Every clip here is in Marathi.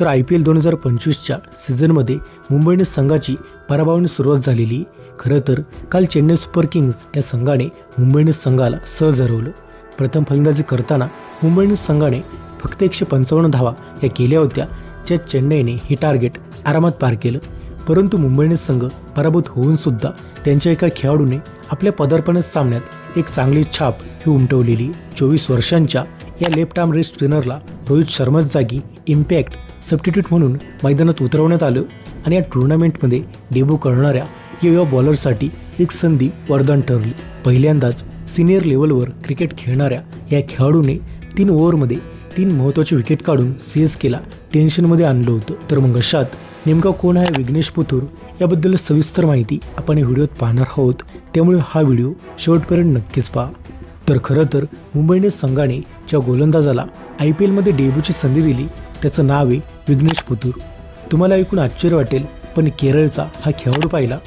तर आय पी एल दोन हजार पंचवीसच्या सीझनमध्ये मुंबई इंडियन्स संघाची पराभवाने सुरुवात झालेली. खरं तर काल चेन्नई सुपर किंग्ज या संघाने मुंबई इंडियन्स संघाला सहज हरवलं. प्रथम फलंदाजी करताना मुंबई इंडियन्स संघाने फक्त एकशे पंचावन्न धावा या केल्या होत्या ज्या चेन्नईने हे टार्गेट आरामात पार केलं. परंतु मुंबई इंडियन्स संघ पराभूत होऊन सुद्धा त्यांच्या एका खेळाडूने आपल्या पदार्पण सामन्यात एक चांगली छाप ही उमटवलेली. चोवीस वर्षांच्या या लेफ्ट आर्म रेस्ट स्पिनरला रोहित शर्माच जागी इम्पॅक्ट सबस्टिट्यूट म्हणून मैदानात उतरवण्यात आलं आणि या टुर्नामेंटमध्ये डेब्यू करणाऱ्या या युवा बॉलरसाठी एक संधी वरदान ठरली. पहिल्यांदाच सिनियर लेवलवर क्रिकेट खेळणाऱ्या या खेळाडूने तीन ओव्हरमध्ये तीन महत्त्वाचे विकेट काढून सी एस केला टेन्शनमध्ये आणलं होतं. तर मग अशात नेमका कोण आहे विघ्नेश पुथूर? याबद्दल सविस्तर माहिती आपण या व्हिडिओत पाहणार आहोत. त्यामुळे हा व्हिडिओ शेवटपर्यंत नक्कीच पहा. तर खरं तर मुंबई इंडियन्स संघाने ज्या गोलंदाजाला आय पी एलमध्ये डेब्यूची संधी दिली त्याचं नाव आहे विघ्नेश पुतूर. तुम्हाला ऐकून आश्चर्य वाटेल पण केरळचा हा खेळाडू पाहिला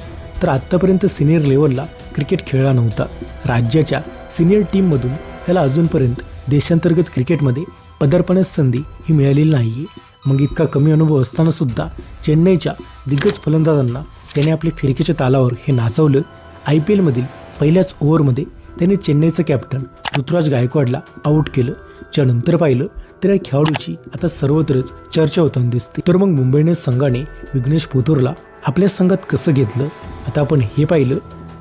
तर आत्तापर्यंत सिनियर लेवलला क्रिकेट खेळला नव्हता. राज्याच्या सिनियर टीममधून त्याला अजूनपर्यंत देशांतर्गत क्रिकेटमध्ये पदार्पणाची संधी ही मिळालेली नाही आहे मग इतका कमी अनुभव असतानासुद्धा चेन्नईच्या दिग्गज फलंदाजांना त्याने आपल्या फिरकीच्या तालावर हे नाचवलं. आय पी एलमधील पहिल्याच ओव्हरमध्ये त्याने चेन्नईचं कॅप्टन ऋतुराज गायकवाडला आऊट केलं. च्या नंतर पाहिलं तर या खेळाडूची आता सर्वत्रच चर्चा होताना दिसते. तर मग मुंबईने संघाने विघ्नेश पुथूरला आपल्या संघात कसं घेतलं? आता आपण हे पाहिलं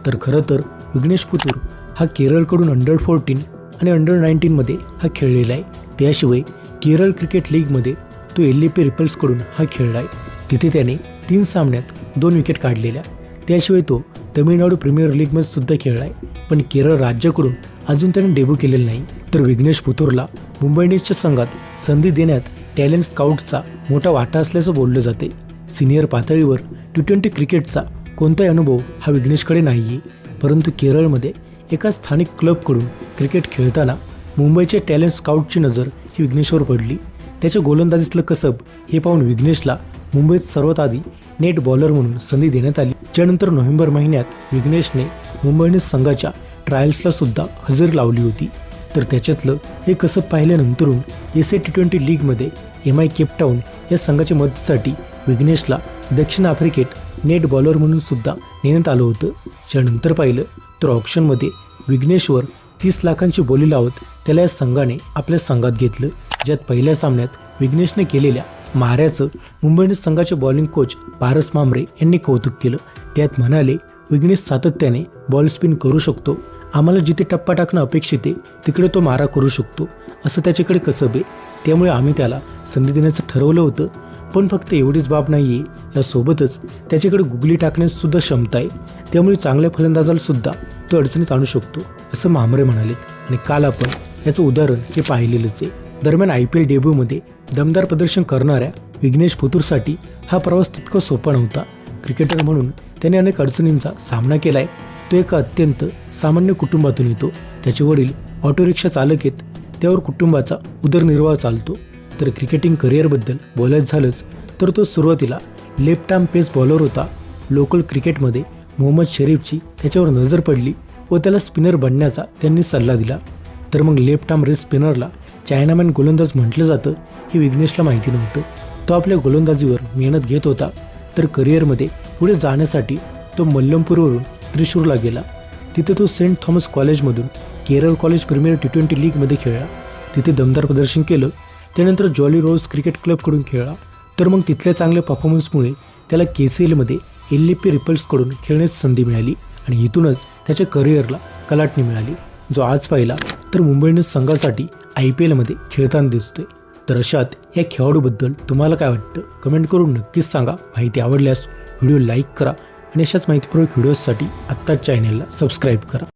तर खरं तर विघ्नेश पुथूर हा केरळकडून अंडर फोर्टीन आणि अंडर नाईन्टीनमध्ये हा खेळलेला आहे. त्याशिवाय केरळ क्रिकेट लीगमध्ये तो एल ए पी रिपल्सकडून हा खेळला आहे तिथे त्याने तीन सामन्यात दोन विकेट काढलेल्या. त्याशिवाय तो तमिळनाडू प्रीमियर लीगमध्ये सुद्धा खेळला आहे पण केरळ राज्याकडून अजून त्याने डेब्यू केलेलं नाही. तर विघ्नेश पुथूरला मुंबई इंडियन्सच्या संघात संधी देण्यात टॅलेंट स्काउट्सचा मोठा वाटा असल्याचं बोललं जाते. सिनियर पातळीवर टी ट्वेंटी क्रिकेटचा कोणताही अनुभव हा विघ्नेशकडे नाही आहे परंतु केरळमध्ये एका स्थानिक क्लबकडून क्रिकेट खेळताना मुंबईच्या टॅलेंट स्काउटची नजर ही विघ्नेशवर पडली. त्याच्या गोलंदाजीतलं कसब हे पाहून विघ्नेशला मुंबईत सर्वात आधी नेट बॉलर म्हणून संधी देण्यात आली. त्यानंतर नोव्हेंबर महिन्यात विघ्नेशने मुंबई इंडियन्स संघाच्या ट्रायल्सला सुद्धा हजेरी लावली होती. तर त्याच्यातलं हे कसं पाहिल्यानंतरून एस ए टी ट्वेंटी लीगमध्ये एम आय केपटाऊन या संघाच्या मदतीसाठी विघ्नेशला दक्षिण आफ्रिकेत नेट बॉलर म्हणून सुद्धा नेण्यात आलं होतं. ज्यानंतर पाहिलं तर ऑप्शनमध्ये विघ्नेशवर तीस लाखांची बोली लावत त्याला या संघाने आपल्या संघात घेतलं. ज्यात पहिल्या सामन्यात विघ्नेशने केलेल्या माऱ्याचं मुंबई संघाचे बॉलिंग कोच पारस मामरे यांनी कौतुक केलं. त्यात म्हणाले विघ्नेश सातत्याने बॉल स्पिन करू शकतो. आम्हाला जिथे टप्पा टाकणं अपेक्षित आहे तिकडे तो मारा करू शकतो असं त्याच्याकडे कसब आहे. त्यामुळे आम्ही त्याला संधी देण्याचं ठरवलं होतं पण फक्त एवढीच बाब नाही आहे यासोबतच त्याच्याकडे गुगली टाकण्याससुद्धा क्षमता आहे. त्यामुळे चांगल्या फलंदाजालासुद्धा तो अडचणीत आणू शकतो असं महामरे म्हणाले. आणि काल आपण याचं उदाहरण हे पाहिलेलंच आहे. दरम्यान आय पी एल डेब्यूमध्ये दमदार प्रदर्शन करणाऱ्या विघ्नेश फुतूरसाठी हा प्रवास तितका सोपा नव्हता. क्रिकेटर म्हणून त्याने अनेक अडचणींचा सामना केला आहे तो एका अत्यंत सामान्य कुटुंबातून येतो. त्याचे वडील ऑटो रिक्षा चालक आहेत. त्यावर कुटुंबाचा उदरनिर्वाह चालतो. तर क्रिकेटिंग करिअरबद्दल बोलायचं झालंच तर तो सुरुवातीला लेफ्ट आर्म पेस बॉलर होता. लोकल क्रिकेटमध्ये मोहम्मद शरीफची त्याच्यावर नजर पडली व त्याला स्पिनर बनण्याचा त्यांनी सल्ला दिला. तर मग लेफ्ट आर्म रेस्ट स्पिनरला चायनामॅन गोलंदाज म्हटलं जातं हे विघ्नेशला माहिती नव्हतं. तो आपल्या गोलंदाजीवर मेहनत घेत होता. तर करिअरमध्ये पुढे जाण्यासाठी तो मल्लमपूरवरून त्रिशूरला गेला. तिथे तो सेंट थॉमस कॉलेजमधून Kerala college premier T twenty लीगमध्ये खेळला. तिथे दमदार प्रदर्शन केलं. त्यानंतर जॉली रोज क्रिकेट क्लबकडून खेळला. तर मग तिथल्या चांगल्या परफॉर्मन्समुळे त्याला के सी एलमध्ये एल ए पी रिपल्सकडून खेळण्यास संधी मिळाली आणि इथूनच त्याच्या करिअरला कलाटणी मिळाली. जो आज पाहिला तर मुंबई इंडियन्स संघासाठी आय पी एलमध्ये खेळताना दिसतोय. तर अशात या खेळाडूबद्दल तुम्हाला काय वाटतं? कमेंट करून नक्कीच सांगा. माहिती आवडल्यास व्हिडिओ लाईक करा. आणि अशाच माहितीपूर्वक व्हिडिओजसाठी आत्ताच चॅनेलला सबस्क्राईब करा.